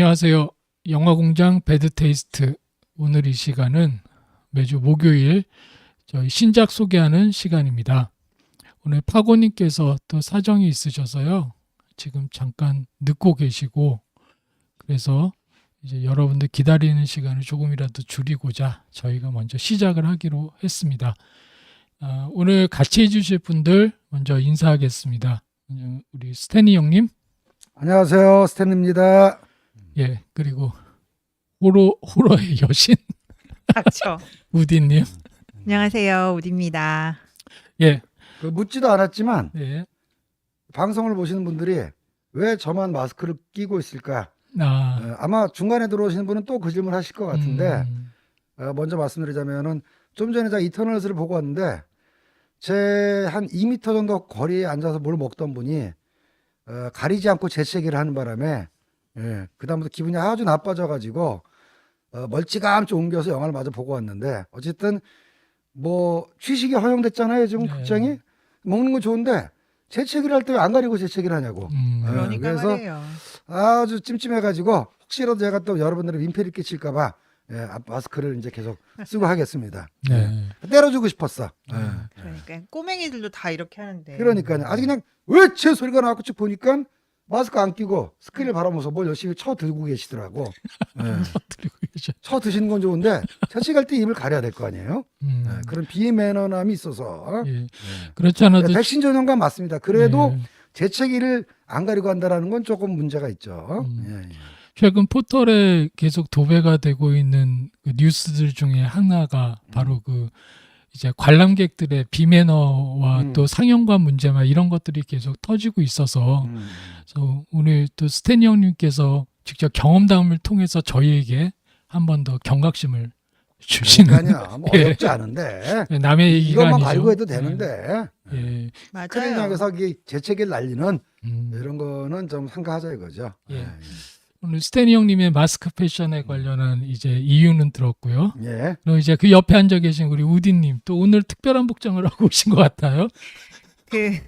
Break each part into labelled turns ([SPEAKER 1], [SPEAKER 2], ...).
[SPEAKER 1] 예, 안녕하세요. 영화공장 배드테이스트. 오늘 이 시간은 매주 목요일 저희 신작 소개하는 시간입니다. 오늘 파고님께서 또 사정이 있으셔서요. 지금 잠깐 늦고 계시고, 그래서 이제 여러분들 기다리는 시간을 조금이라도 줄이고자 저희가 먼저 시작을 하기로 했습니다. 아, 오늘 같이 해주실 분들 먼저 인사하겠습니다. 음, 우리 스탠리 형님,
[SPEAKER 2] 안녕하세요. 스탠입니다.
[SPEAKER 1] 예, 그리고 호러 호러의 여신
[SPEAKER 3] 닥쳐.
[SPEAKER 1] 우디님,
[SPEAKER 3] 안녕하세요. 우디입니다.
[SPEAKER 1] 예,
[SPEAKER 2] 그 묻지도 않았지만
[SPEAKER 1] 네,
[SPEAKER 2] 방송을 보시는 분들이 왜 저만 마스크를 끼고 있을까?
[SPEAKER 1] 아,
[SPEAKER 2] 어, 아마 중간에 들어오시는 분은 또 그 질문 하실 것 같은데
[SPEAKER 1] 음,
[SPEAKER 2] 어, 먼저 말씀드리자면은 좀 전에 제가 이터널스를 보고 왔는데 제 한 2미터 정도 거리에 앉아서 뭘 먹던 분이 어, 가리지 않고 재채기를 하는 바람에 예, 그다음부터 기분이 아주 나빠져가지고 어, 멀찌감치 옮겨서 영화를 마저 보고 왔는데 어쨌든 뭐 취식이 허용됐잖아요 지금
[SPEAKER 1] 네.
[SPEAKER 2] 극장이 먹는 건 좋은데 재채기를 할 때 왜 안 가리고 재채기를 하냐고
[SPEAKER 1] 음,
[SPEAKER 2] 어,
[SPEAKER 3] 그러니까
[SPEAKER 2] 그래서
[SPEAKER 3] 말이에요.
[SPEAKER 2] 아주 찜찜해가지고 혹시라도 제가 또 여러분들의 민폐를 끼칠까봐 예, 아, 마스크를 이제 계속 쓰고 하겠습니다.
[SPEAKER 1] 네,
[SPEAKER 2] 때려주고 싶었어. 예.
[SPEAKER 3] 그러니까 꼬맹이들도 다 이렇게 하는데.
[SPEAKER 2] 그러니까요. 아주 그냥 왜 제 소리가 나고 쭉 보니까 마스크 안 끼고 스크린을 바라보면서 뭘 열심히 쳐 들고 계시더라고. 예.
[SPEAKER 1] 들고 계셔.
[SPEAKER 2] 쳐 드시는 건 좋은데 채식할 때 입을 가려야 될 거 아니에요.
[SPEAKER 1] 음,
[SPEAKER 2] 예, 그런 비매너남이 있어서
[SPEAKER 1] 예, 그렇지 않아도
[SPEAKER 2] 네, 백신 전염과 맞습니다. 그래도
[SPEAKER 1] 예,
[SPEAKER 2] 재채기를 안 가리고 한다라는 건 조금 문제가 있죠.
[SPEAKER 1] 음.
[SPEAKER 2] 예, 예.
[SPEAKER 1] 최근 포털에 계속 도배가 되고 있는 그 뉴스들 중에 하나가 바로 그 이제 관람객들의 비매너와
[SPEAKER 2] 음.
[SPEAKER 1] 또 상영관 문제만 이런 것들이 계속 터지고 있어서
[SPEAKER 2] 음.
[SPEAKER 1] 그래서 오늘 또 스탠리 형님께서 직접 경험담을 통해서 저희에게 한 번 더 경각심을 주시는
[SPEAKER 2] 그러니까요. 뭐
[SPEAKER 1] 예.
[SPEAKER 2] 어렵지 않은데
[SPEAKER 1] 남의 얘기가
[SPEAKER 2] 이것만
[SPEAKER 1] 아니죠.
[SPEAKER 2] 갈고 해도 되는데
[SPEAKER 1] 예.
[SPEAKER 2] 스크린
[SPEAKER 3] 맞아요.
[SPEAKER 2] 이 재채기를 날리는
[SPEAKER 1] 음.
[SPEAKER 2] 이런 거는 좀 삼가하자 이거죠.
[SPEAKER 1] 예. 오늘 스탠리 형님의 마스크 패션에 관련한 이제 이유는 들었고요.
[SPEAKER 2] 예.
[SPEAKER 1] 그리고 이제 그 옆에 앉아 계신 우리 우디님 또 오늘 특별한 복장을 하고 오신 것 같아요.
[SPEAKER 3] 그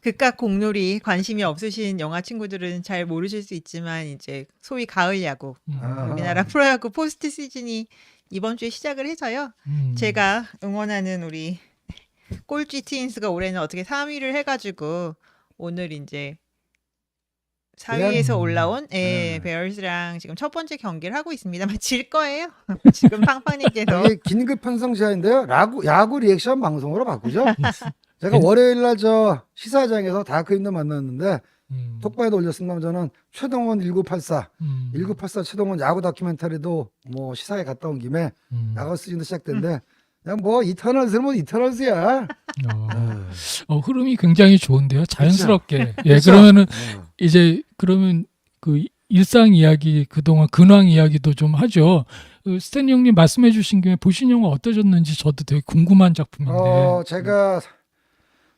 [SPEAKER 3] 극각 공놀이 관심이 없으신 영화 친구들은 잘 모르실 수 있지만 이제 소위 가을 야구
[SPEAKER 1] 음.
[SPEAKER 2] 아.
[SPEAKER 3] 우리나라 프로야구 포스트 시즌이 이번 주에 시작을 해서요.
[SPEAKER 1] 음.
[SPEAKER 3] 제가 응원하는 우리 꼴찌 트윈스가 올해는 어떻게 3위를 해가지고 오늘 이제 4위에서
[SPEAKER 1] 그냥-
[SPEAKER 3] 올라온 예,
[SPEAKER 2] 네.
[SPEAKER 3] 베어스랑 지금 첫 번째 경기를 하고 있습니다만 질 거예요. 지금 팡팡님께서
[SPEAKER 2] 이게 긴급 편성 시간인데요. 야구 야구 리액션 방송으로 바꾸죠. 제가
[SPEAKER 1] 네.
[SPEAKER 2] 월요일 날저 시사장에서 다크인도 만났는데
[SPEAKER 1] 음.
[SPEAKER 2] 톡방에도 올렸습니다. 저는 최동원 1984,
[SPEAKER 1] 음.
[SPEAKER 2] 1984 최동원 야구 다큐멘터리도 뭐 시사에 갔다 온 김에
[SPEAKER 1] 음.
[SPEAKER 2] 야구 시즌도 시작된데 그냥 뭐 이터널스는 뭐 이터널스야.
[SPEAKER 1] 어. 어, 흐름이 굉장히 좋은데요. 자연스럽게. 예,
[SPEAKER 2] 그쵸?
[SPEAKER 1] 그러면은
[SPEAKER 2] 어.
[SPEAKER 1] 이제 그러면 그 일상 이야기 그동안 근황 이야기도 좀 하죠. 그 스탠리 형님 말씀해 주신 김에 보신 영화 어떠셨는지 저도 되게 궁금한 작품인데.
[SPEAKER 2] 어, 제가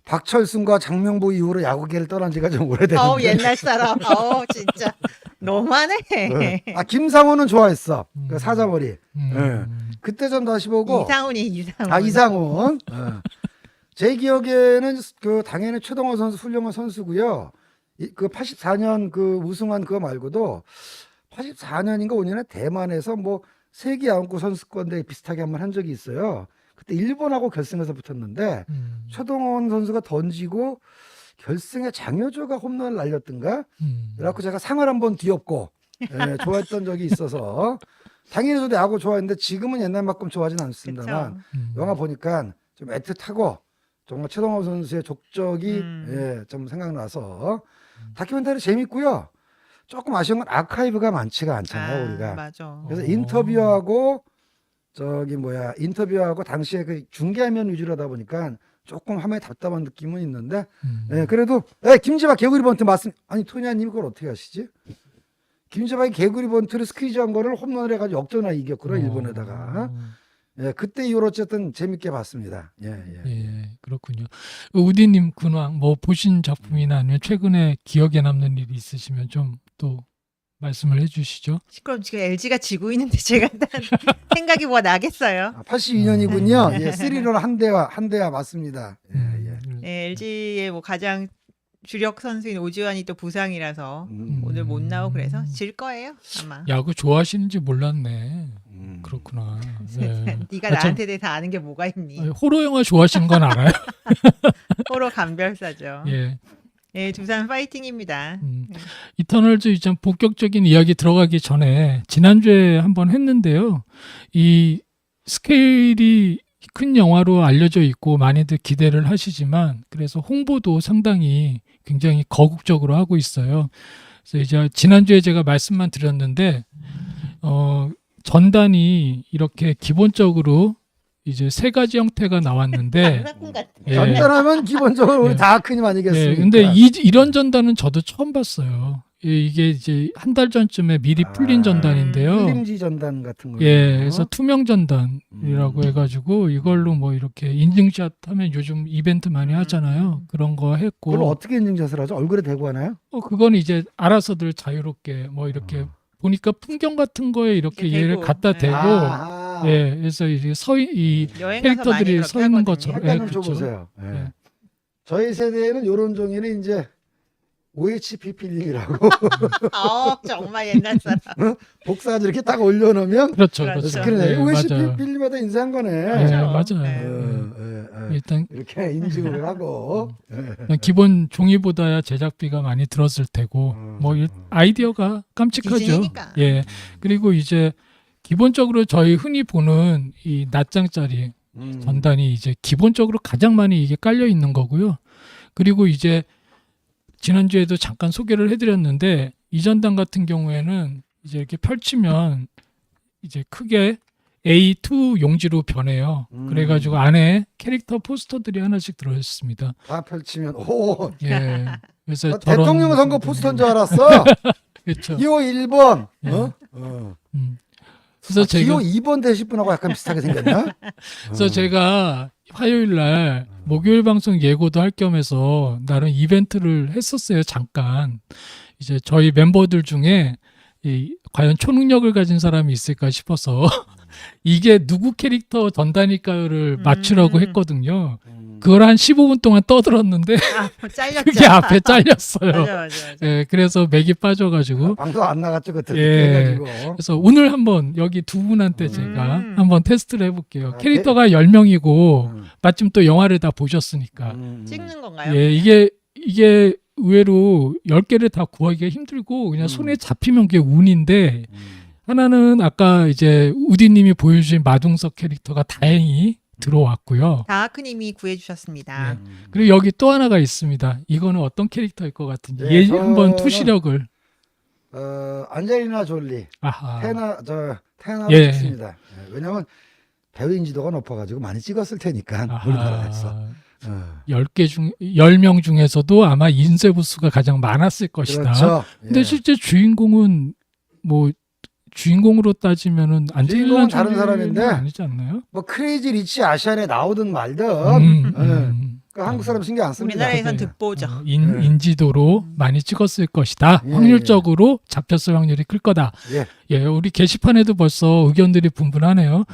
[SPEAKER 2] 박철순과 장명보 이후로 야구계를 떠난 지가 좀 오래됐는데.
[SPEAKER 3] 어우 옛날 사람 어우 진짜 너무하네.
[SPEAKER 2] 네. 아 김상훈은 좋아했어.
[SPEAKER 1] 음.
[SPEAKER 2] 그 사자머리.
[SPEAKER 1] 음.
[SPEAKER 2] 그때 좀 다시 보고.
[SPEAKER 3] 이상훈이 이상훈.
[SPEAKER 2] 아 이상훈. 어. 제 기억에는 그 당연히 최동호 선수 훌륭한 선수고요. 이, 그 84년 그 우승한 그거 말고도 84년인가 5년에 대만에서 뭐 세계 야구구 선수권대 비슷하게 한 번 한 적이 있어요. 그때 일본하고 결승에서 붙었는데
[SPEAKER 1] 음.
[SPEAKER 2] 최동원 선수가 던지고 결승에 장효조가 홈런을 날렸던가
[SPEAKER 1] 음.
[SPEAKER 2] 그래갖고 제가 상을 한번 뒤엎고 예, 좋아했던 적이 있어서 당연히 저도 야구 좋아했는데 지금은 옛날만큼 좋아하진 않습니다만.
[SPEAKER 1] 음.
[SPEAKER 2] 영화 보니까 좀 애틋하고 정말 최동원 선수의 족적이
[SPEAKER 3] 음.
[SPEAKER 2] 예, 좀 생각나서 다큐멘터리 재밌고요. 조금 아쉬운 건 아카이브가 많지가 않잖아요
[SPEAKER 3] 아,
[SPEAKER 2] 우리가.
[SPEAKER 3] 맞아.
[SPEAKER 2] 그래서
[SPEAKER 1] 어.
[SPEAKER 2] 인터뷰하고 저기 뭐야 인터뷰하고 당시에 그 중계화면 위주로 하다 보니까 조금 화면이 답답한 느낌은 있는데
[SPEAKER 1] 음.
[SPEAKER 2] 예, 그래도 예, 김지박 개구리 번트 말씀 아니 토니아님 그걸 어떻게 하시지? 김지박이 개구리 번트를 스퀴즈한 거를 홈런을 해가지고 역전하 이겼구나
[SPEAKER 1] 어.
[SPEAKER 2] 일본에다가 예, 그때 이후로 어쨌든 재밌게 봤습니다. 예, 예.
[SPEAKER 1] 예, 그렇군요. 우디님 근황 뭐 보신 작품이나 아니면 최근에 기억에 남는 일이 있으시면 좀 또 말씀을 해주시죠.
[SPEAKER 3] 그럼 지금 LG가 지고 있는데 제가 일단 생각이 뭐가 나겠어요.
[SPEAKER 2] 아, 82년이군요. 예, 3리런 한 대와 한 대와 맞습니다. 예, 예.
[SPEAKER 1] 음,
[SPEAKER 3] 네, LG의 뭐 가장 주력 선수인 오지환이 또 부상이라서
[SPEAKER 2] 음.
[SPEAKER 3] 오늘 못 나오고 그래서 질 거예요 아마.
[SPEAKER 1] 야구 좋아하시는지 몰랐네.
[SPEAKER 2] 음.
[SPEAKER 1] 그렇구나. 네.
[SPEAKER 3] 네가
[SPEAKER 1] 아, 참,
[SPEAKER 3] 나한테 대해서 아는 게 뭐가 있니?
[SPEAKER 1] 아니, 호러 영화 좋아하시는 건 알아요?
[SPEAKER 3] 서로 감별사죠.
[SPEAKER 1] 예.
[SPEAKER 3] 예, 두산 파이팅입니다.
[SPEAKER 1] 음, 이터널즈 이제 본격적인 이야기 들어가기 전에 지난주에 한번 했는데요. 이 스케일이 큰 영화로 알려져 있고 많이들 기대를 하시지만 그래서 홍보도 상당히 굉장히 거국적으로 하고 있어요. 그래서 이제 지난주에 제가 말씀만 드렸는데 어 전단이 이렇게 기본적으로 이제 세 가지 형태가 나왔는데. 예.
[SPEAKER 2] 전단하면 기본적으로 우리
[SPEAKER 1] 네.
[SPEAKER 2] 다크님 아니겠습니까?
[SPEAKER 1] 네, 근데 이, 이런 전단은 저도 처음 봤어요. 예, 이게 이제 한 달 전쯤에 미리 풀린
[SPEAKER 2] 아,
[SPEAKER 1] 전단인데요.
[SPEAKER 2] 필름지 전단 같은 거.
[SPEAKER 1] 예, 그래서 투명 전단이라고
[SPEAKER 2] 음.
[SPEAKER 1] 해가지고 이걸로 뭐 이렇게 인증샷 하면 요즘 이벤트 많이
[SPEAKER 3] 음.
[SPEAKER 1] 하잖아요. 그런 거
[SPEAKER 2] 그걸
[SPEAKER 1] 했고,
[SPEAKER 2] 어떻게 인증샷을 하죠? 얼굴에 대고 하나요?
[SPEAKER 1] 어, 그건 이제 알아서들 자유롭게 뭐 이렇게 보니까 풍경 같은 거에 이렇게
[SPEAKER 3] 이렇게
[SPEAKER 1] 얘를
[SPEAKER 3] 대고,
[SPEAKER 1] 갖다
[SPEAKER 3] 네.
[SPEAKER 1] 대고,
[SPEAKER 2] 아,
[SPEAKER 1] 예, 그래서 이제 서이 이
[SPEAKER 3] 여행 가서 많이
[SPEAKER 1] 캐릭터들이
[SPEAKER 3] 그렇게
[SPEAKER 1] 서 있는
[SPEAKER 3] 하거든요.
[SPEAKER 1] 것처럼. 예,
[SPEAKER 2] 약간을
[SPEAKER 1] 그렇죠.
[SPEAKER 2] 줘보세요. 예.
[SPEAKER 1] 예.
[SPEAKER 2] 저희 세대에는 이런 종이는 이제 OHP 필름이라고
[SPEAKER 3] 어, 정말 옛날 사람.
[SPEAKER 2] 복사지 이렇게 딱 올려놓으면
[SPEAKER 1] 그렇죠,
[SPEAKER 3] 그렇죠.
[SPEAKER 1] 그렇죠.
[SPEAKER 2] 스크린에
[SPEAKER 1] 네,
[SPEAKER 2] OHP
[SPEAKER 1] 맞아요.
[SPEAKER 2] 필름에다 인쇄한 거네.
[SPEAKER 1] 네,
[SPEAKER 3] 그렇죠.
[SPEAKER 1] 맞아요.
[SPEAKER 3] 네.
[SPEAKER 2] 어, 예, 예.
[SPEAKER 1] 일단
[SPEAKER 2] 이렇게 인증을 하고 예.
[SPEAKER 1] 그냥 기본 종이보다야 제작비가 많이 들었을 테고
[SPEAKER 2] 음,
[SPEAKER 1] 뭐 이-
[SPEAKER 2] 음.
[SPEAKER 1] 아이디어가 깜찍하죠.
[SPEAKER 3] 디즈니니까.
[SPEAKER 1] 예. 그리고 이제 기본적으로 저희 흔히 보는 이 낱장짜리
[SPEAKER 2] 음.
[SPEAKER 1] 전단이 이제 기본적으로 가장 많이 이게 깔려 있는 거고요. 그리고 이제 지난주에도 잠깐 소개를 해드렸는데 이 전단 같은 경우에는 이제 이렇게 펼치면 이제 크게 A2 용지로 변해요.
[SPEAKER 2] 음.
[SPEAKER 1] 그래가지고 안에 캐릭터 포스터들이 하나씩 들어있습니다.
[SPEAKER 2] 다 펼치면 오
[SPEAKER 1] 예. 그래서
[SPEAKER 2] 나
[SPEAKER 1] 저런-
[SPEAKER 2] 대통령 선거 포스터인 줄 알았어.
[SPEAKER 1] 그렇죠.
[SPEAKER 2] 기호 1번.
[SPEAKER 1] 예.
[SPEAKER 2] 어? 어.
[SPEAKER 1] 음. 그래서
[SPEAKER 2] 아,
[SPEAKER 1] 제가
[SPEAKER 2] 기호 2번 되실 분하고 약간 비슷하게 생겼나?
[SPEAKER 1] 그래서
[SPEAKER 2] 어.
[SPEAKER 1] 제가 화요일 날 목요일 방송 예고도 할 겸해서 나름 이벤트를 했었어요. 잠깐. 이제 저희 멤버들 중에 이 과연 초능력을 가진 사람이 있을까 싶어서 이게 누구 캐릭터 전단일까요를 맞추라고
[SPEAKER 3] 음.
[SPEAKER 1] 했거든요.
[SPEAKER 2] 음.
[SPEAKER 1] 그걸 한 15분 동안 떠들었는데
[SPEAKER 3] 아, 잘렸죠.
[SPEAKER 1] 그게 앞에 잘렸어요.
[SPEAKER 3] 맞아, 맞아, 맞아.
[SPEAKER 1] 예, 그래서 맥이 빠져가지고
[SPEAKER 2] 방송 안 나갔죠 그때
[SPEAKER 1] 예. 그래서 오늘 한번 여기 두 분한테 제가
[SPEAKER 3] 음.
[SPEAKER 1] 한번 테스트를 해볼게요.
[SPEAKER 2] 아,
[SPEAKER 1] 캐릭터가 10명이고
[SPEAKER 2] 음.
[SPEAKER 1] 마침 또 영화를 다 보셨으니까.
[SPEAKER 2] 음.
[SPEAKER 3] 찍는 건가요?
[SPEAKER 1] 예, 이게 이게 의외로 10개를 다 구하기가 힘들고 그냥
[SPEAKER 2] 음.
[SPEAKER 1] 손에 잡히면 그게 운인데
[SPEAKER 2] 음.
[SPEAKER 1] 하나는 아까 이제 우디 님이 보여주신 마동석 캐릭터가 다행히 들어왔고요.
[SPEAKER 3] 다하크님이 구해주셨습니다.
[SPEAKER 2] 음.
[SPEAKER 1] 그리고 여기 또 하나가 있습니다. 이거는 어떤 캐릭터일 것 같은지
[SPEAKER 2] 네,
[SPEAKER 1] 예,
[SPEAKER 2] 저는-
[SPEAKER 1] 한번 투시력을
[SPEAKER 2] 어, 안젤리나 졸리,
[SPEAKER 1] 아하.
[SPEAKER 2] 테나 저 테나
[SPEAKER 1] 예.
[SPEAKER 2] 찍습니다. 예, 왜냐면 배우 인지도가 높아가지고 많이 찍었을 테니까
[SPEAKER 1] 아하.
[SPEAKER 2] 우리나라에서. 어.
[SPEAKER 1] 10개 중 10명 중에서도 아마 인쇄부 수가 가장 많았을 것이다.
[SPEAKER 2] 그렇죠.
[SPEAKER 1] 근데
[SPEAKER 2] 예.
[SPEAKER 1] 실제 주인공은 뭐 주인공으로 따지면은 안젤리나
[SPEAKER 2] 주인공은 다른 사람인데
[SPEAKER 1] 아니지 않나요?
[SPEAKER 2] 뭐 크레이지 리치 아시안에 나오든 말든
[SPEAKER 1] 음,
[SPEAKER 2] 예.
[SPEAKER 1] 음.
[SPEAKER 2] 그 한국 사람 신경 안 씁니다.
[SPEAKER 3] 우리나라에선
[SPEAKER 1] 네.
[SPEAKER 3] 득보죠.
[SPEAKER 1] 어, 인,
[SPEAKER 2] 네.
[SPEAKER 1] 인지도로 많이 찍었을 것이다.
[SPEAKER 2] 예,
[SPEAKER 1] 확률적으로 잡혔을 확률이 클 거다.
[SPEAKER 2] 예.
[SPEAKER 1] 예, 우리 게시판에도 벌써 의견들이 분분하네요.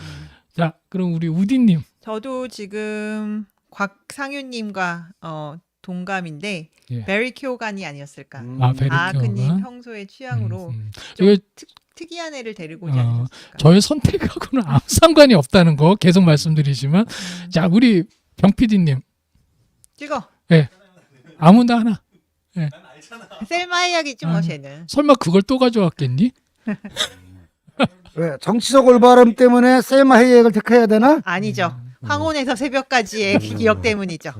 [SPEAKER 1] 자, 그럼 우리 우디님.
[SPEAKER 3] 저도 지금 곽상윤님과 어, 동감인데
[SPEAKER 1] 예.
[SPEAKER 3] 베리 큐간이 아니었을까.
[SPEAKER 2] 음.
[SPEAKER 1] 아, 베리 큐어가?
[SPEAKER 3] 평소의 취향으로
[SPEAKER 1] 음, 음.
[SPEAKER 3] 좀
[SPEAKER 1] 이거
[SPEAKER 3] 특, 특이한 애를 데리고 오지
[SPEAKER 1] 어,
[SPEAKER 3] 않으셨을까.
[SPEAKER 1] 저의 선택하고는 아무 상관이 없다는 거 계속 말씀드리지만,
[SPEAKER 3] 음.
[SPEAKER 1] 자, 우리 병 PD님
[SPEAKER 3] 찍어.
[SPEAKER 1] 아무나 하나.
[SPEAKER 3] 셀마 이야기지 뭐
[SPEAKER 1] 아.
[SPEAKER 3] 쟤는.
[SPEAKER 1] 설마 그걸 또 가져왔겠니?
[SPEAKER 2] 왜 정치적 올바름 때문에 셀마 헤이액을 택해야 되나?
[SPEAKER 3] 아니죠.
[SPEAKER 1] 음.
[SPEAKER 3] 황혼에서 새벽까지의 기억 때문이죠.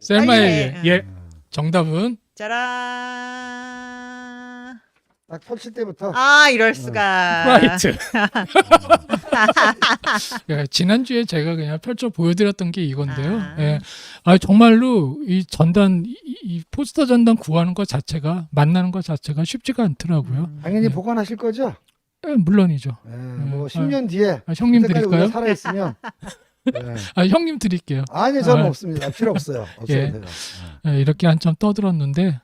[SPEAKER 1] 셀마의
[SPEAKER 3] 빨리 해.
[SPEAKER 1] 예. 정답은
[SPEAKER 3] 짜란.
[SPEAKER 2] 딱 펼칠 때부터
[SPEAKER 3] 아 이럴 수가.
[SPEAKER 1] 라이트. 예, 지난주에 제가 그냥 펼쳐 보여드렸던 게 이건데요.
[SPEAKER 3] 아.
[SPEAKER 1] 예. 아, 정말로 이 전단, 이, 이 포스터 전단 구하는 것 자체가, 만나는 것 자체가 쉽지가 않더라고요.
[SPEAKER 3] 음.
[SPEAKER 2] 당연히
[SPEAKER 1] 네.
[SPEAKER 2] 보관하실 거죠?
[SPEAKER 1] 예, 물론이죠.
[SPEAKER 2] 예, 뭐
[SPEAKER 1] 아.
[SPEAKER 2] 10년 뒤에
[SPEAKER 1] 아, 형님
[SPEAKER 2] 그때까지
[SPEAKER 1] 드릴까요?
[SPEAKER 2] 우리가 살아 있으면 예.
[SPEAKER 1] 아, 형님 드릴게요.
[SPEAKER 2] 아니 저는
[SPEAKER 1] 아.
[SPEAKER 2] 없습니다. 필요 없어요. 없어도
[SPEAKER 1] 예.
[SPEAKER 2] 돼요.
[SPEAKER 1] 예, 이렇게 한참 떠들었는데,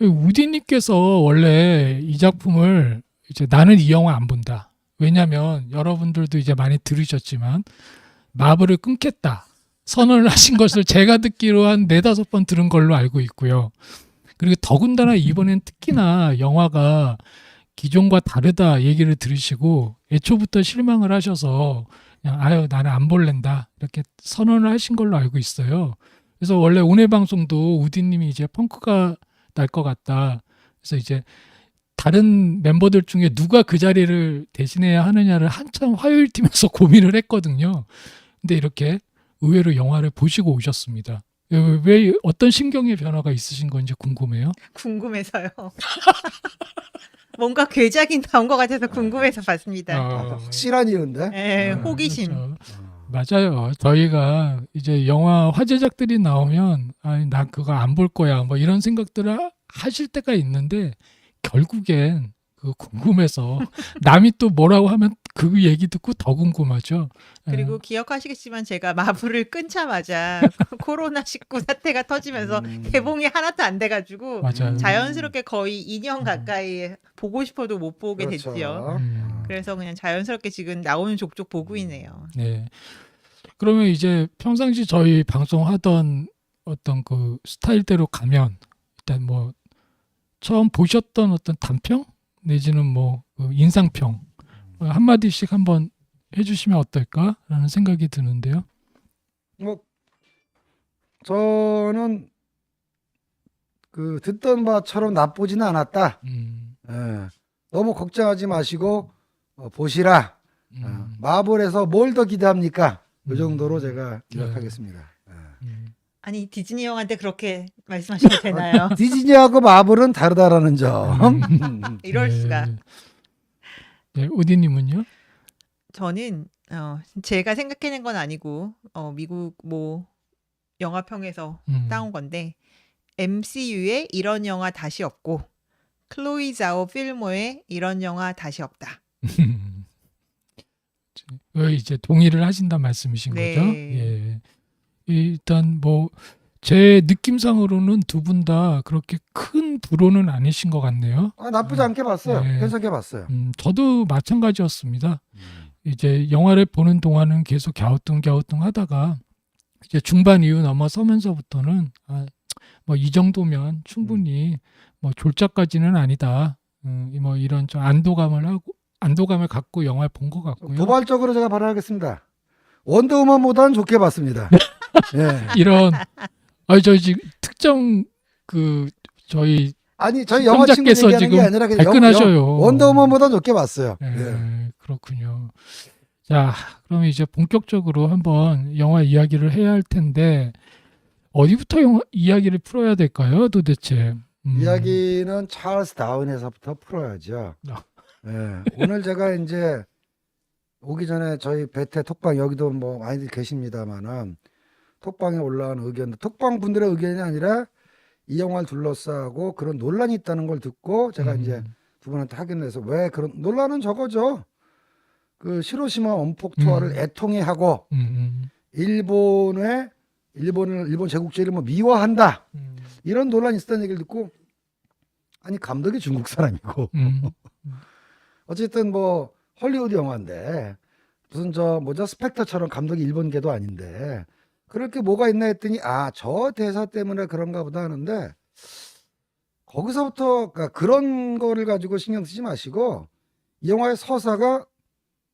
[SPEAKER 1] 우디님께서 원래 이 작품을 이제 나는 이 영화 안 본다. 왜냐면 여러분들도 이제 많이 들으셨지만, 마블을 끊겠다. 선언을 하신 것을 제가 듣기로 한 네다섯 번 들은 걸로 알고 있고요. 그리고 더군다나 이번엔 특히나 영화가 기존과 다르다 얘기를 들으시고 애초부터 실망을 하셔서 그냥 아유 나는 안 볼랜다 이렇게 선언을 하신 걸로 알고 있어요. 그래서 원래 오늘 방송도 우디님이 이제 펑크가 날 것 같다. 그래서 이제 다른 멤버들 중에 누가 그 자리를 대신해야 하느냐를 한참 화요일 팀에서 고민을 했거든요. 근데 이렇게 의외로 영화를 보시고 오셨습니다. 왜, 왜 어떤 심경의 변화가 있으신 건지 궁금해요.
[SPEAKER 3] 궁금해서요. 뭔가 괴작이 나온 것 같아서 궁금해서 봤습니다.
[SPEAKER 1] 어,
[SPEAKER 2] 확실한 이유인데.
[SPEAKER 3] 네,
[SPEAKER 1] 아,
[SPEAKER 3] 호기심.
[SPEAKER 1] 그렇죠. 맞아요. 저희가 이제 영화 화제작들이 나오면 아니 나 그거 안 볼 거야 뭐 이런 생각들을 하- 하실 때가 있는데 결국엔 그 궁금해서 남이 또 뭐라고 하면 그 얘기 듣고 더 궁금하죠. 예.
[SPEAKER 3] 그리고 기억하시겠지만 제가 마블을 끊자마자 코로나 19 사태가 터지면서
[SPEAKER 2] 음.
[SPEAKER 3] 개봉이 하나도 안 돼가지고
[SPEAKER 1] 맞아요.
[SPEAKER 3] 자연스럽게 거의 2년 가까이 보고 싶어도 못 보게
[SPEAKER 2] 그렇죠.
[SPEAKER 3] 됐지요.
[SPEAKER 1] 음.
[SPEAKER 3] 그래서 그냥 자연스럽게 지금 나오는 족족 보고 있네요.
[SPEAKER 1] 네. 그러면 이제 평상시 저희 방송하던 어떤 그 스타일대로 가면 일단 뭐 처음 보셨던 어떤 단평 내지는 뭐그 인상평 어, 한 마디씩 한번 해주시면 어떨까라는 생각이 드는데요.
[SPEAKER 2] 뭐 저는 그 듣던 바처럼 나쁘지는 않았다.
[SPEAKER 1] 음,
[SPEAKER 2] 예. 너무 걱정하지 마시고 어, 보시라. 어,
[SPEAKER 1] 음,
[SPEAKER 2] 마블에서 뭘 더 기대합니까? 이
[SPEAKER 1] 음.
[SPEAKER 2] 정도로 제가
[SPEAKER 1] 네.
[SPEAKER 2] 기억하겠습니다. 예.
[SPEAKER 1] 음.
[SPEAKER 3] 아니 디즈니 형한테 그렇게 말씀하셔도 되나요?
[SPEAKER 2] 디즈니하고 마블은 다르다라는 점.
[SPEAKER 3] 이럴
[SPEAKER 1] 네.
[SPEAKER 3] 수가.
[SPEAKER 1] 네, 우디님은요?
[SPEAKER 3] 저는 어, 제가 생각해낸 건 아니고 어, 미국 뭐 영화평에서
[SPEAKER 1] 음.
[SPEAKER 3] 따온 건데 MCU에 이런 영화 다시 없고 클로이 자오 필모에 이런 영화 다시 없다.
[SPEAKER 1] 어, 이제 동의를 하신다 말씀이신
[SPEAKER 3] 네.
[SPEAKER 1] 거죠? 예. 일단 뭐 제 느낌상으로는 두 분 다 그렇게 큰 불호는 아니신 것 같네요.
[SPEAKER 2] 아, 나쁘지 않게 봤어요.
[SPEAKER 1] 네.
[SPEAKER 2] 괜찮게 봤어요.
[SPEAKER 1] 음, 저도 마찬가지였습니다. 이제 영화를 보는 동안은 계속 갸우뚱갸우뚱 하다가 이제 중반 이후 넘어서면서부터는 아, 뭐 이 정도면 충분히 뭐 졸작까지는 아니다. 음, 이뭐 이런 좀 안도감을 하고 안도감을 갖고 영화를 본 것 같고요.
[SPEAKER 2] 도발적으로 제가 발언하겠습니다. 원더우먼보다는 좋게 봤습니다. 예.
[SPEAKER 1] 이런 아 저희 지금 특정 그 저희
[SPEAKER 2] 아니 저희 영화 친구
[SPEAKER 1] 시청자께서
[SPEAKER 2] 얘기하는 게
[SPEAKER 1] 지금
[SPEAKER 2] 아니라 그냥 영-
[SPEAKER 1] 발끈하셔요.
[SPEAKER 2] 영- 원더우먼보다 좋게 봤어요.
[SPEAKER 1] 예,
[SPEAKER 2] 예.
[SPEAKER 1] 그렇군요. 자, 그럼 이제 본격적으로 한번 영화 이야기를 해야 할 텐데 어디부터 영화 이야기를 풀어야 될까요, 도대체? 음,
[SPEAKER 2] 이야기는 찰스 다윈에서부터 풀어야죠.
[SPEAKER 1] 아.
[SPEAKER 2] 예. 오늘 제가 이제 오기 전에 저희 베테 톡방 여기도 뭐 많이들 계십니다만은 톡방에 올라온 의견, 톡방 분들의 의견이 아니라 이 영화를 둘러싸고 그런 논란이 있다는 걸 듣고 제가
[SPEAKER 1] 음,
[SPEAKER 2] 이제 두 분한테 확인해서 왜 그런 논란은 저거죠. 그 시로시마 원폭 투하를
[SPEAKER 1] 음.
[SPEAKER 2] 애통해 하고
[SPEAKER 1] 음, 음,
[SPEAKER 2] 일본의 일본을 일본 제국주의를 뭐 미워한다.
[SPEAKER 1] 음,
[SPEAKER 2] 이런 논란이 있었다는 얘기를 듣고 아니 감독이 중국 사람이고.
[SPEAKER 1] 음,
[SPEAKER 2] 어쨌든 뭐 헐리우드 영화인데 무슨 저 뭐죠? 스펙터처럼 감독이 일본계도 아닌데 그럴 게 뭐가 있나 했더니 아 저 대사 때문에 그런가 보다 하는데 거기서부터 그러니까 그런 거를 가지고 신경 쓰지 마시고 이 영화의 서사가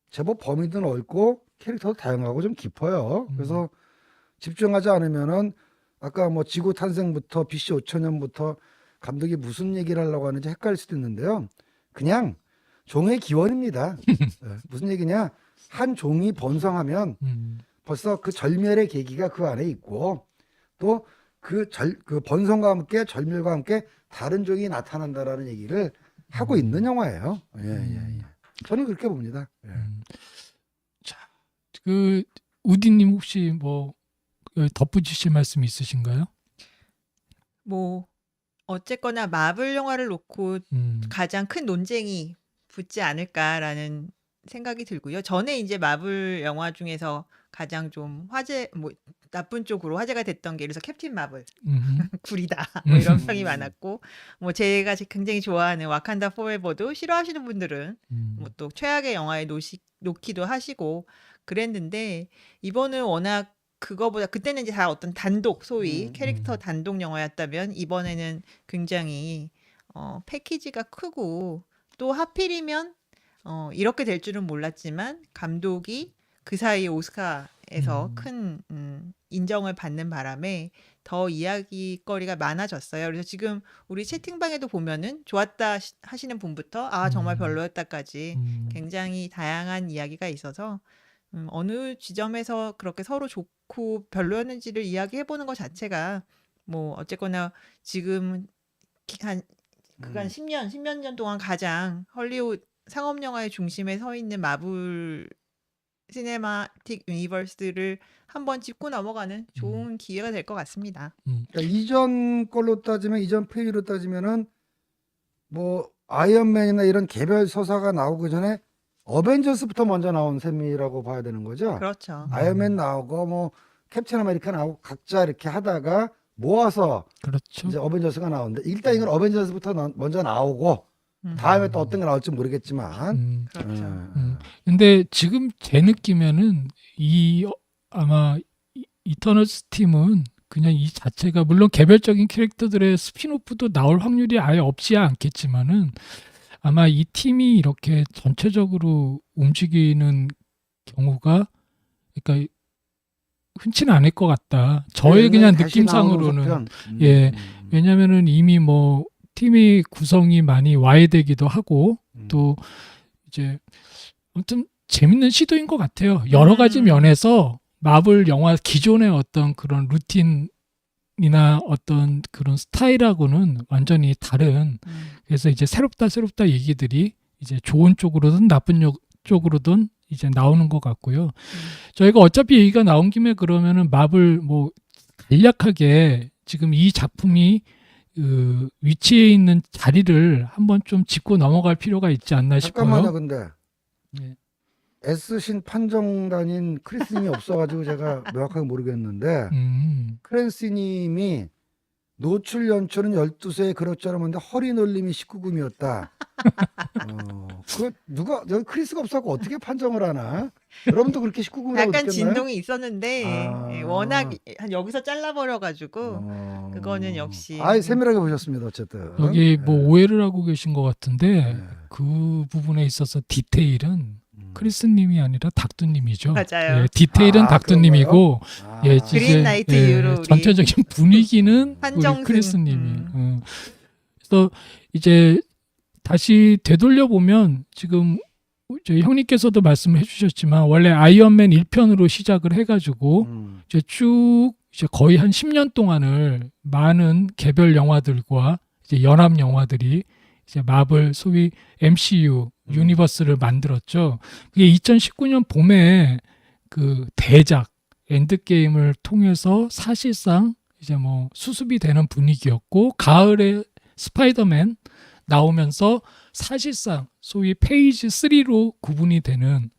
[SPEAKER 2] 제법 범위도 넓고 캐릭터도 다양하고 좀 깊어요.
[SPEAKER 1] 음.
[SPEAKER 2] 그래서 집중하지 않으면은 아까 뭐 지구 탄생부터 BC 5천년부터 감독이 무슨 얘기를 하려고 하는지 헷갈릴 수도 있는데요. 그냥 종의 기원입니다. 예, 무슨 얘기냐? 한 종이 번성하면
[SPEAKER 1] 음,
[SPEAKER 2] 벌써 그 절멸의 계기가 그 안에 있고 또그절그 번성과 함께 절멸과 함께 다른 종이 나타난다라는 얘기를 하고 있는 영화예요. 예, 예, 예. 저는 그렇게 봅니다. 예.
[SPEAKER 1] 음. 자, 그 우디님 혹시 뭐 어, 덧붙이실 말씀 있으신가요?
[SPEAKER 3] 뭐 어쨌거나 마블 영화를 놓고
[SPEAKER 1] 음,
[SPEAKER 3] 가장 큰 논쟁이 붙지 않을까라는 생각이 들고요. 전에 이제 마블 영화 중에서 가장 좀 화제 뭐 나쁜 쪽으로 화제가 됐던 게 들어서 캡틴 마블.
[SPEAKER 1] 음,
[SPEAKER 3] 구리다. 뭐 이런
[SPEAKER 2] 음.
[SPEAKER 3] 평이 많았고. 뭐 제가 굉장히 좋아하는 와칸다 포에버도 싫어하시는 분들은
[SPEAKER 1] 음,
[SPEAKER 3] 뭐또 최악의 영화에 놓시, 놓기도 하시고 그랬는데 이번은 워낙 그거보다 그때는 이제 다 어떤 단독 소위
[SPEAKER 2] 음,
[SPEAKER 3] 캐릭터
[SPEAKER 1] 음.
[SPEAKER 3] 단독 영화였다면 이번에는 굉장히 어, 패키지가 크고 또 하필이면 어, 이렇게 될 줄은 몰랐지만 감독이 그 사이에 오스카에서
[SPEAKER 1] 음.
[SPEAKER 3] 큰 음, 인정을 받는 바람에 더 이야기거리가 많아졌어요. 그래서 지금 우리 채팅방에도 보면은 좋았다 시- 하시는 분부터 아 정말
[SPEAKER 1] 음.
[SPEAKER 3] 별로였다까지
[SPEAKER 1] 음,
[SPEAKER 3] 굉장히 다양한 이야기가 있어서 음, 어느 지점에서 그렇게 서로 좋고 별로였는지를 이야기해 보는 것 자체가 뭐 어쨌거나 지금 기- 한 그간
[SPEAKER 2] 음.
[SPEAKER 3] 10년, 10년 전 동안 가장 헐리우드 상업 영화의 중심에 서 있는 마블 시네마틱 유니버스를 한번 짚고 넘어가는 좋은 기회가 될 것 같습니다.
[SPEAKER 2] 그러니까 이전 걸로 따지면 이전 페이로 따지면은 뭐 아이언맨이나 이런 개별 서사가 나오기 전에 어벤져스부터 먼저 나온 셈이라고 봐야 되는 거죠.
[SPEAKER 3] 그렇죠.
[SPEAKER 2] 아이언맨 나오고 뭐 캡틴 아메리카 나오고 각자 이렇게 하다가 모아서
[SPEAKER 1] 그렇죠.
[SPEAKER 2] 이제 어벤져스가 나오는데 일단 이건 어벤져스부터 나- 먼저 나오고
[SPEAKER 3] 음,
[SPEAKER 2] 다음에 또 어떤 게 나올지 모르겠지만
[SPEAKER 1] 음,
[SPEAKER 3] 그렇죠.
[SPEAKER 1] 음. 근데 지금 제 느낌에는 이 어, 아마 이- 이터널스 팀은 그냥 이 자체가 물론 개별적인 캐릭터들의 스피노프도 나올 확률이 아예 없지 않겠지만은 아마 이 팀이 이렇게 전체적으로 움직이는 경우가 그러니까 흔치는 않을 것 같다. 저의 그냥
[SPEAKER 2] 네, 다시 나오는
[SPEAKER 1] 느낌상으로는
[SPEAKER 2] 속편. 음,
[SPEAKER 1] 예.
[SPEAKER 2] 음,
[SPEAKER 1] 왜냐면은 이미 뭐 팀이 구성이 많이 와해되기도 하고
[SPEAKER 2] 음.
[SPEAKER 1] 또 이제 아무튼 재밌는 시도인 것 같아요. 여러 가지
[SPEAKER 3] 음.
[SPEAKER 1] 면에서 마블 영화 기존의 어떤 그런 루틴이나 어떤 그런 스타일하고는 완전히 다른
[SPEAKER 3] 음.
[SPEAKER 1] 그래서 이제 새롭다 새롭다 얘기들이 이제 좋은 쪽으로든 나쁜 요- 쪽으로든 이제 나오는 것 같고요. 저희가 어차피 얘기가 나온 김에 그러면은 마블 뭐 간략하게 지금 이 작품이 그 위치에 있는 자리를 한번 좀 짚고 넘어갈 필요가 있지 않나
[SPEAKER 2] 잠깐만요,
[SPEAKER 1] 싶어요.
[SPEAKER 2] 근데
[SPEAKER 1] 네.
[SPEAKER 2] 애쓰신 판정단인 크리스님이 없어가지고 제가 명확하게 모르겠는데
[SPEAKER 1] 음,
[SPEAKER 2] 크랜시님이 노출 연출은 12세에 그럭저럭 한데 허리 놀림이 19금이었다. 어, 그 누가 여기 크리스가 없어갖고 어떻게 판정을 하나? 여러분도 그렇게 19금이라고
[SPEAKER 3] 약간? 진동이 있었는데
[SPEAKER 2] 아.
[SPEAKER 3] 예, 워낙 한 여기서 잘라버려가지고
[SPEAKER 2] 어.
[SPEAKER 3] 그거는 역시.
[SPEAKER 2] 아이 세밀하게 보셨습니다 어쨌든.
[SPEAKER 1] 여기 뭐
[SPEAKER 2] 네.
[SPEAKER 1] 오해를 하고 계신 것 같은데
[SPEAKER 2] 네.
[SPEAKER 1] 그 부분에 있어서 디테일은
[SPEAKER 2] 음.
[SPEAKER 1] 크리스님이 아니라 닥두님이죠.
[SPEAKER 3] 맞아요.
[SPEAKER 1] 예, 디테일은
[SPEAKER 2] 아,
[SPEAKER 1] 닥두님이고
[SPEAKER 2] 아.
[SPEAKER 1] 예,
[SPEAKER 3] 그린
[SPEAKER 1] 이제,
[SPEAKER 3] 나이트
[SPEAKER 1] 예, 전체적인 분위기는. 우리 크리스님이.
[SPEAKER 3] 음.
[SPEAKER 1] 어. 그래서 이제 다시 되돌려 보면 지금 저희 형님께서도 말씀해 주셨지만 원래 아이언맨 1편으로 시작을 해가지고
[SPEAKER 2] 음.
[SPEAKER 1] 이제 쭉 이제 거의 한 10년 동안을 많은 개별 영화들과 이제 연합 영화들이 이제 마블 소위 MCU
[SPEAKER 2] 음.
[SPEAKER 1] 유니버스를 만들었죠. 그게 2019년 봄에 그 대작 엔드게임을 통해서 사실상 이제 뭐 수습이 되는 분위기였고 가을에 스파이더맨 나오면서 사실상 소위 페이지 3로 구분이 되는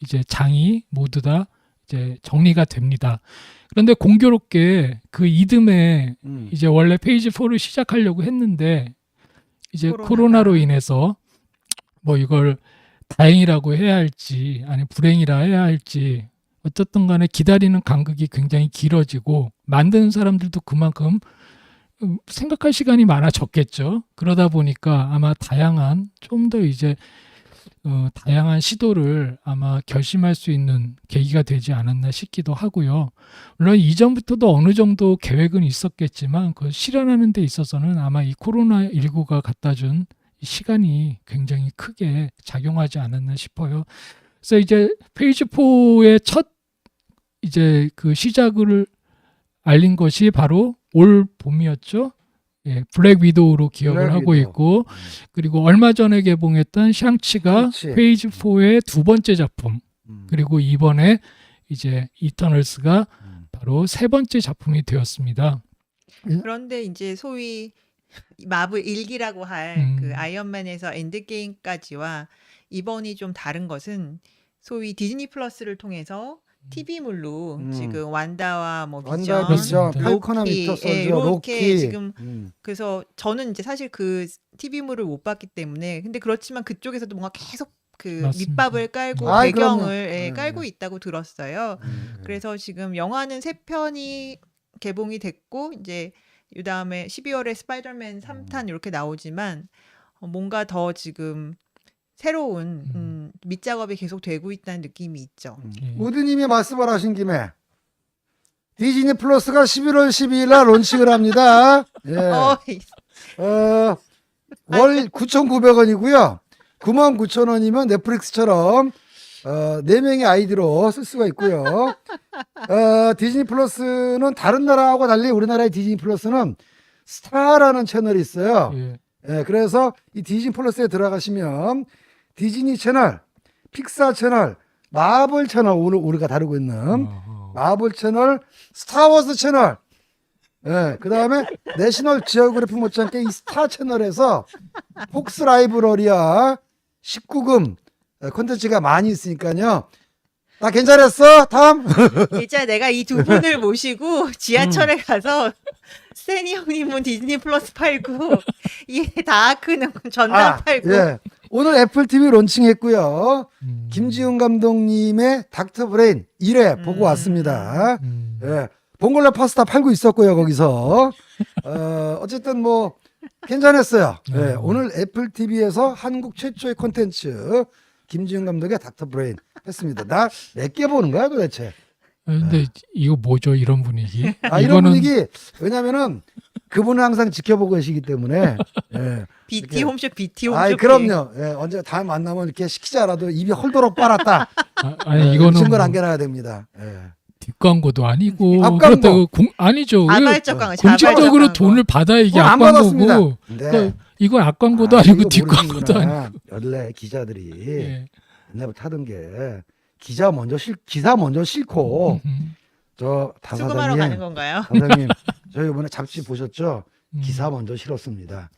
[SPEAKER 1] 이제 장이 모두 다 이제 정리가 됩니다. 그런데 공교롭게 그 이듬해
[SPEAKER 2] 음.
[SPEAKER 1] 이제 원래 페이지 4를 시작하려고 했는데 이제
[SPEAKER 3] 코로나가.
[SPEAKER 1] 코로나 로 인해서 뭐 이걸 다행이라고 해야 할지 아니 불행이라 해야 할지 어쨌든 간에 기다리는 간극이 굉장히 길어지고 만드는 사람들도 그만큼 음, 생각할 시간이 많아졌겠죠. 그러다 보니까 아마 다양한 좀 더 이제 어, 다양한 시도를 아마 결심할 수 있는 계기가 되지 않았나 싶기도 하고요. 물론 이전부터도 어느 정도 계획은 있었겠지만 그 실현하는 데 있어서는 아마 이 코로나 19가 갖다 준 시간이 굉장히 크게 작용하지 않았나 싶어요. 그래서 이제 페이지 4의 첫 이제 그 시작을 알린 것이 바로 올 봄이었죠. 예, 블랙 위도우로 기억을
[SPEAKER 2] 블랙
[SPEAKER 1] 하고
[SPEAKER 2] 위도우.
[SPEAKER 1] 있고 그리고 얼마 전에 개봉했던 샹치가
[SPEAKER 2] 샹치.
[SPEAKER 1] 페이지 4의 두 번째 작품
[SPEAKER 2] 음.
[SPEAKER 1] 그리고 이번에 이제 이터널스가
[SPEAKER 2] 음.
[SPEAKER 1] 바로 세 번째 작품이 되었습니다.
[SPEAKER 3] 그런데 이제 소위 마블 일기라고 할
[SPEAKER 1] 음.
[SPEAKER 3] 그 아이언맨에서 엔드게임까지와 이번이 좀 다른 것은 소위 디즈니 플러스를 통해서 TV물로
[SPEAKER 2] 음.
[SPEAKER 3] 지금 완다와 뭐
[SPEAKER 2] 완다
[SPEAKER 3] 비전,
[SPEAKER 2] 팔코나
[SPEAKER 3] 로키,
[SPEAKER 2] 미터
[SPEAKER 3] 예,
[SPEAKER 2] 솔저,
[SPEAKER 3] 이렇게
[SPEAKER 2] 로키.
[SPEAKER 3] 지금
[SPEAKER 2] 음.
[SPEAKER 3] 그래서 저는 이제 사실 그 TV물을 못 봤기 때문에 근데 그렇지만 그쪽에서도 뭔가 계속 그
[SPEAKER 1] 맞습니다.
[SPEAKER 3] 밑밥을 깔고
[SPEAKER 2] 아이,
[SPEAKER 3] 배경을
[SPEAKER 2] 그럼요.
[SPEAKER 3] 예,
[SPEAKER 2] 네,
[SPEAKER 3] 깔고
[SPEAKER 2] 네.
[SPEAKER 3] 있다고 들었어요.
[SPEAKER 2] 음,
[SPEAKER 3] 그래서 지금 영화는 세 편이 개봉이 됐고 이제 이 다음에 12월에 스파이더맨 3탄 이렇게 나오지만 어, 뭔가 더 지금 새로운 음, 밑작업이 계속 되고 있다는 느낌이 있죠.
[SPEAKER 2] 음.
[SPEAKER 1] 예.
[SPEAKER 2] 우드님이 말씀을 하신 김에 디즈니 플러스가 11월 12일 날 론칭을 합니다. 예.
[SPEAKER 3] 어,
[SPEAKER 2] 어, 월 9,900원이고요. 99,000원이면 넷플릭스처럼 어, 4명의 아이디로 쓸 수가 있고요. 어, 디즈니 플러스는 다른 나라하고 달리 우리나라의 디즈니 플러스는 스타라는 채널이 있어요.
[SPEAKER 1] 예.
[SPEAKER 2] 예, 그래서 이 디즈니 플러스에 들어가시면 디즈니 채널, 픽사 채널, 마블 채널 오늘 우리가 다루고 있는
[SPEAKER 1] 어,
[SPEAKER 2] 마블 채널, 스타워즈 채널, 예, 그 다음에 내셔널 지오그래피 못지않게 이 스타 채널에서 폭스 라이브러리야 19금 콘텐츠가 많이 있으니까요. 나 괜찮았어? 다음.
[SPEAKER 3] 진짜 내가 이 두 분을 모시고 지하철에 가서 스탠이 형님은 디즈니 플러스 팔고 이 다크는 전담 팔고
[SPEAKER 2] 예. 오늘 애플 TV 론칭했고요.
[SPEAKER 1] 음.
[SPEAKER 2] 김지훈 감독님의 닥터 브레인 1회 보고
[SPEAKER 3] 음.
[SPEAKER 2] 왔습니다.
[SPEAKER 1] 음.
[SPEAKER 2] 예. 봉골레 파스타 팔고 있었고요, 거기서. 어, 어쨌든 뭐, 괜찮았어요. 예.
[SPEAKER 1] 음.
[SPEAKER 2] 오늘 애플 TV에서 한국 최초의 콘텐츠, 김지훈 감독의 닥터 브레인 했습니다. 나 몇 개 보는 거야, 도대체?
[SPEAKER 1] 아, 근데 이거 뭐죠 이런 분위기?
[SPEAKER 2] 아, 이런 분위기, 왜냐면은, 그분은 항상 지켜보고 계시기 때문에, 예.
[SPEAKER 3] BT 홈쇼 BT 홈쇼
[SPEAKER 2] 아이, 그럼요. 예. 언제 다음 만나면 이렇게 시키지 않아도 입이 헐도록 빨았다.
[SPEAKER 1] 아, 아니 이거는
[SPEAKER 2] 증거
[SPEAKER 1] 뭐
[SPEAKER 2] 남겨놔야 됩니다. 예.
[SPEAKER 1] 뒷광고도 아니고
[SPEAKER 2] 앞광고.
[SPEAKER 1] 그렇다고 공, 아니죠.
[SPEAKER 3] 자발적
[SPEAKER 1] 공식적으로
[SPEAKER 3] 자발적 광고.
[SPEAKER 1] 돈을 받아 이게
[SPEAKER 2] 받았습니다.
[SPEAKER 1] 앞광고고 그러니까 이건 앞광고도
[SPEAKER 2] 아,
[SPEAKER 1] 아, 니고 뒷광고도 아니고.
[SPEAKER 2] 원래 기자들이
[SPEAKER 1] 예.
[SPEAKER 2] 옛날부터 하던 게 기자 먼저 실 기사 먼저 싣고
[SPEAKER 1] 음,
[SPEAKER 2] 저
[SPEAKER 3] 수금하러 가는
[SPEAKER 2] 다사장님
[SPEAKER 3] 건가요?
[SPEAKER 2] 사장님 저희 이번에 잡지 보셨죠?
[SPEAKER 1] 음.
[SPEAKER 2] 기사 먼저 실었습니다.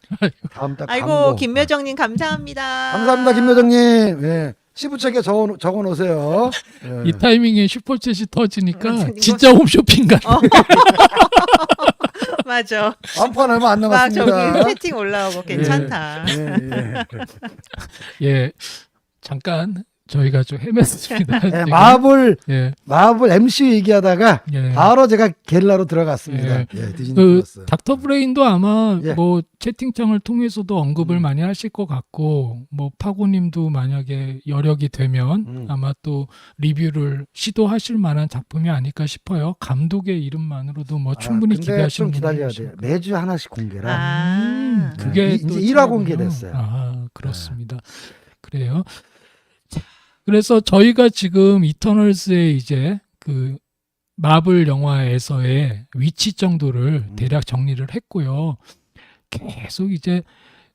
[SPEAKER 2] 다음 달
[SPEAKER 3] 아이고
[SPEAKER 2] 광고.
[SPEAKER 3] 김묘정님 감사합니다.
[SPEAKER 2] 감사합니다 김여정님. 예. 시부책에 적어 적어 놓으세요. 예.
[SPEAKER 1] 이 타이밍에 슈퍼챗이 터지니까
[SPEAKER 3] 음, 이거-
[SPEAKER 1] 진짜 홈쇼핑 같.
[SPEAKER 3] 어. 맞아.
[SPEAKER 2] 완판 얼마
[SPEAKER 3] 안막
[SPEAKER 2] 남았습니다.
[SPEAKER 3] 저기 채팅 올라오고 괜찮다.
[SPEAKER 2] 예, 예.
[SPEAKER 1] 예, 잠깐 저희가 좀 헤맸습니다.
[SPEAKER 2] 예,
[SPEAKER 1] 지금.
[SPEAKER 2] 마블
[SPEAKER 1] 예,
[SPEAKER 2] 마블 MC 얘기하다가
[SPEAKER 1] 예.
[SPEAKER 2] 바로 제가 게릴라로 들어갔습니다.
[SPEAKER 1] 예.
[SPEAKER 2] 예, 디즈니
[SPEAKER 1] 그
[SPEAKER 2] 플러스.
[SPEAKER 1] 닥터 브레인도 아마
[SPEAKER 2] 예.
[SPEAKER 1] 뭐 채팅창을 통해서도 언급을
[SPEAKER 2] 음.
[SPEAKER 1] 많이 하실 것 같고 뭐 파고님도 만약에 여력이 되면
[SPEAKER 2] 음.
[SPEAKER 1] 아마 또 리뷰를 시도하실 만한 작품이 아닐까 싶어요. 감독의 이름만으로도 뭐 충분히
[SPEAKER 2] 아,
[SPEAKER 1] 기대하시는
[SPEAKER 2] 좀 기다려야 돼요. 매주 하나씩 공개라.
[SPEAKER 3] 아.
[SPEAKER 1] 음,
[SPEAKER 2] 네.
[SPEAKER 1] 그게
[SPEAKER 2] 이-
[SPEAKER 1] 또
[SPEAKER 2] 이제 일화
[SPEAKER 1] 차이군요.
[SPEAKER 2] 공개됐어요.
[SPEAKER 1] 아, 그렇습니다. 그래요. 자, 그래서 저희가 지금 이터널스의 이제 그 마블 영화에서의 위치 정도를
[SPEAKER 2] 음.
[SPEAKER 1] 대략 정리를 했고요. 계속 이제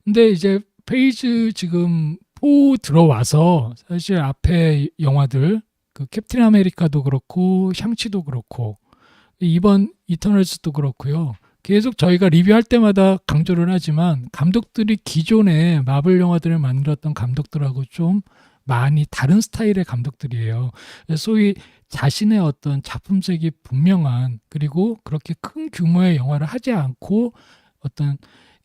[SPEAKER 1] 근데 이제 페이지 지금 4 들어와서 사실 앞에 영화들 그 캡틴 아메리카도 그렇고 샹치도 그렇고 이번 이터널스도 그렇고요. 계속 저희가 리뷰할 때마다 강조를 하지만 감독들이 기존에 마블 영화들을 만들었던 감독들하고 좀 많이 다른 스타일의 감독들이에요. 소위 자신의 어떤 작품색이 분명한 그리고 그렇게 큰 규모의 영화를 하지 않고 어떤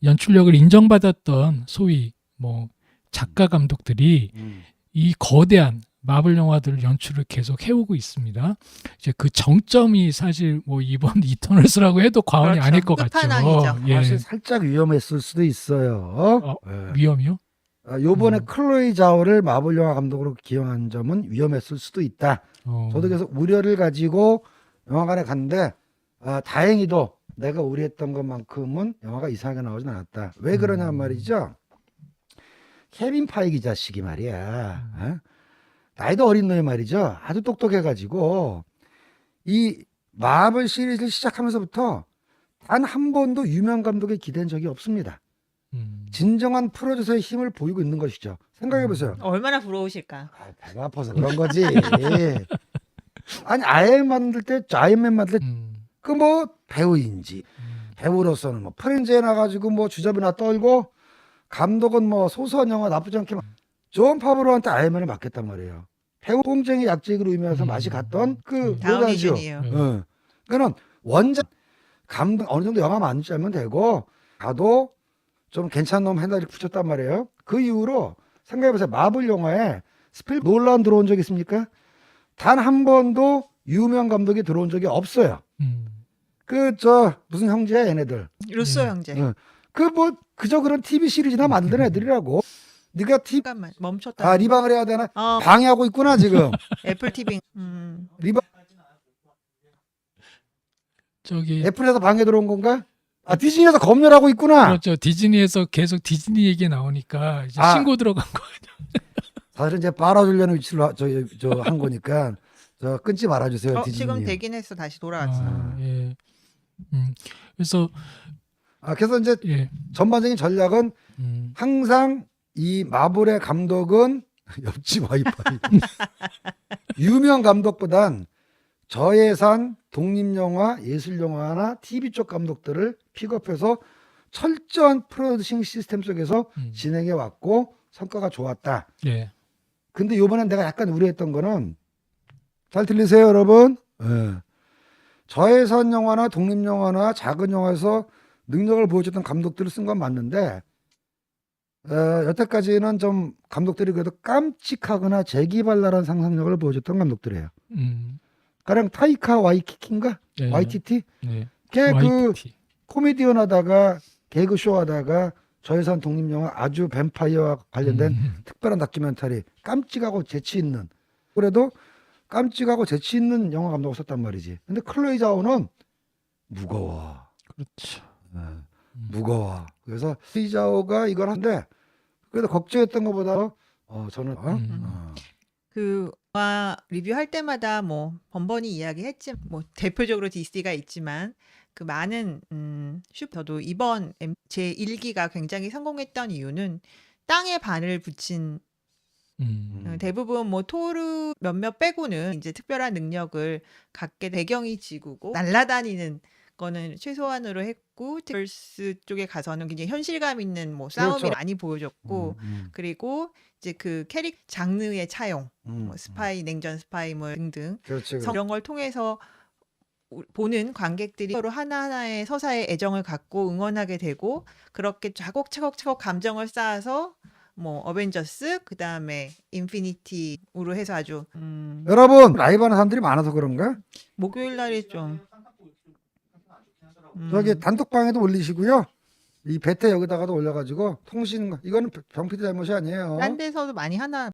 [SPEAKER 1] 연출력을 인정받았던 소위 뭐 작가 감독들이
[SPEAKER 2] 음.
[SPEAKER 1] 이 거대한 마블 영화들을 연출을 계속 해오고 있습니다. 이제 그 정점이 사실 뭐 이번 이터널스라고 해도 과언이
[SPEAKER 3] 그렇죠.
[SPEAKER 1] 아닐 것 같죠.
[SPEAKER 3] 끝판왕이죠.
[SPEAKER 1] 예.
[SPEAKER 2] 사실 살짝 위험했을 수도 있어요. 예.
[SPEAKER 1] 위험이요?
[SPEAKER 2] 아, 요번에
[SPEAKER 1] 음.
[SPEAKER 2] 클로이 자오를 마블 영화 감독으로 기용한 점은 위험했을 수도 있다.
[SPEAKER 1] 어.
[SPEAKER 2] 저도 계속 우려를 가지고 영화관에 갔는데 아, 다행히도 내가 우려했던 것만큼은 영화가 이상하게 나오진 않았다. 왜 그러냐
[SPEAKER 1] 음.
[SPEAKER 2] 말이죠. 케빈 파이기 자식이 말이야. 어? 나이도 어린 놈이 말이죠. 아주 똑똑해가지고 이 마블 시리즈를 시작하면서부터 단 한 번도 유명 감독에 기댄 적이 없습니다.
[SPEAKER 1] 음.
[SPEAKER 2] 진정한 프로듀서의 힘을 보이고 있는 것이죠. 생각해 보세요.
[SPEAKER 3] 얼마나 부러우실까.
[SPEAKER 2] 아, 배가 아파서 그런 거지. 아니 아이언 만들 때 아이언맨 만들 때
[SPEAKER 1] 음.
[SPEAKER 2] 그뭐 배우인지
[SPEAKER 1] 음.
[SPEAKER 2] 배우로서는 뭐 프렌즈에 나가지고 뭐 주접이나 떨고 감독은 뭐 소소한 영화 나쁘지 않게 막- 존 파브로한테 아이언맨을 맡겼단 말이에요. 배우 공쟁이 약직으로 의미해서
[SPEAKER 1] 음.
[SPEAKER 2] 맛이 갔던 그 여자죠.
[SPEAKER 3] 준이에요.
[SPEAKER 1] 네.
[SPEAKER 2] 어. 그러니까는 원작 감독 어느 정도 영화 만들자면 되고 가도 좀 괜찮은 놈 하나 이렇게 붙였단 말이에요. 그 이후로 생각해보세요. 마블 영화에 스필 놀란 들어온 적 있습니까? 단 한 번도 유명 감독이 들어온 적이 없어요.
[SPEAKER 1] 음.
[SPEAKER 2] 그 저 무슨 형제야 얘네들.
[SPEAKER 3] 루소
[SPEAKER 1] 네.
[SPEAKER 3] 형제.
[SPEAKER 2] 응. 그 뭐 그저 그런 TV 시리즈나 만드는 애들이라고. 네가 TV
[SPEAKER 3] 잠깐만 멈췄다.
[SPEAKER 2] 아 리방을 해야 되나?
[SPEAKER 3] 어,
[SPEAKER 2] 방해하고 있구나 지금.
[SPEAKER 3] 애플 TV. 음.
[SPEAKER 2] 리방
[SPEAKER 1] 저기
[SPEAKER 2] 애플에서 방해 들어온 건가? 아 디즈니에서 검열 하고 있구나.
[SPEAKER 1] 그렇죠. 디즈니에서 계속 디즈니 얘기 나오니까 이제
[SPEAKER 2] 아.
[SPEAKER 1] 신고 들어간 거.
[SPEAKER 2] 사실은 이제 빨아주려는 위치로 저저한 거니까 저 끊지 말아주세요
[SPEAKER 3] 어,
[SPEAKER 2] 디즈니.
[SPEAKER 3] 지금 되긴 했어. 다시 돌아왔어.
[SPEAKER 1] 아, 예. 음. 그래서
[SPEAKER 2] 아 그래서 이제
[SPEAKER 1] 예.
[SPEAKER 2] 전반적인 전략은
[SPEAKER 1] 음.
[SPEAKER 2] 항상 이 마블의 감독은 옆집 와이파이 유명 감독보단 저예산 독립 영화 예술 영화나 TV 쪽 감독들을 픽업해서 철저한 프로듀싱 시스템 속에서
[SPEAKER 1] 음.
[SPEAKER 2] 진행해 왔고 성과가 좋았다.
[SPEAKER 1] 예.
[SPEAKER 2] 근데 이번엔 내가 약간 우려했던 거는 잘 들리세요, 여러분? 예. 저예산 영화나 독립 영화나 작은 영화에서 능력을 보여줬던 감독들을 쓴 건 맞는데 어, 여태까지는 좀 감독들이 그래도 깜찍하거나 재기발랄한 상상력을 보여줬던 감독들이에요.
[SPEAKER 1] 음.
[SPEAKER 2] 가령 타이카 와이키키인가?
[SPEAKER 1] 예.
[SPEAKER 2] YTT?
[SPEAKER 1] 예.
[SPEAKER 2] 걔그
[SPEAKER 1] YTT.
[SPEAKER 2] 코미디언 하다가 개그쇼 하다가 저예산 독립 영화 아주 뱀파이어와 관련된
[SPEAKER 1] 음.
[SPEAKER 2] 특별한 다큐멘터리 깜찍하고 재치 있는 그래도 깜찍하고 재치 있는 영화 감독을 썼단 말이지 근데 클로이 자오는 무거워
[SPEAKER 1] 그렇죠.
[SPEAKER 2] 네, 무거워 그래서 클로이 자오가 이걸 한데 그래도 걱정했던 것보다 어 저는 어?
[SPEAKER 1] 음.
[SPEAKER 2] 어.
[SPEAKER 3] 그 영화 리뷰할 때마다 뭐 번번이 이야기했지 뭐 대표적으로 DC가 있지만 그 많은 음 슈퍼도 이번 제 1기가 굉장히 성공했던 이유는 땅에 반을 붙인
[SPEAKER 1] 음.
[SPEAKER 3] 어, 대부분 뭐 토르 몇몇 빼고는 이제 특별한 능력을 갖게 배경이 지구고 날아다니는 거는 최소한으로 했고 틱스 쪽에 가서는 굉장히 현실감 있는 뭐 싸움이
[SPEAKER 2] 그렇죠.
[SPEAKER 3] 많이 보여줬고
[SPEAKER 2] 음,
[SPEAKER 3] 그리고 이제 그 캐릭 장르의 차용
[SPEAKER 2] 음,
[SPEAKER 3] 뭐 스파이 냉전 스파이물 등등
[SPEAKER 2] 그렇지 그렇지.
[SPEAKER 3] 성- 이런 걸 통해서 우- 보는 관객들이 서로 하나하나의 서사에 애정을 갖고 응원하게 되고 그렇게 차곡차곡차곡 감정을 쌓아서 뭐 어벤져스 그다음에 인피니티로 해서 아주 음,
[SPEAKER 2] 여러분 라이브 하는 사람들이 많아서 그런가?
[SPEAKER 3] 목요일 날이 좀 음,
[SPEAKER 2] 저기 단톡방에도 올리시고요. 이 베테 여기다가도 올려가지고 통신 이거는 병피디 잘못이 아니에요.
[SPEAKER 3] 딴 데서도 많이 하나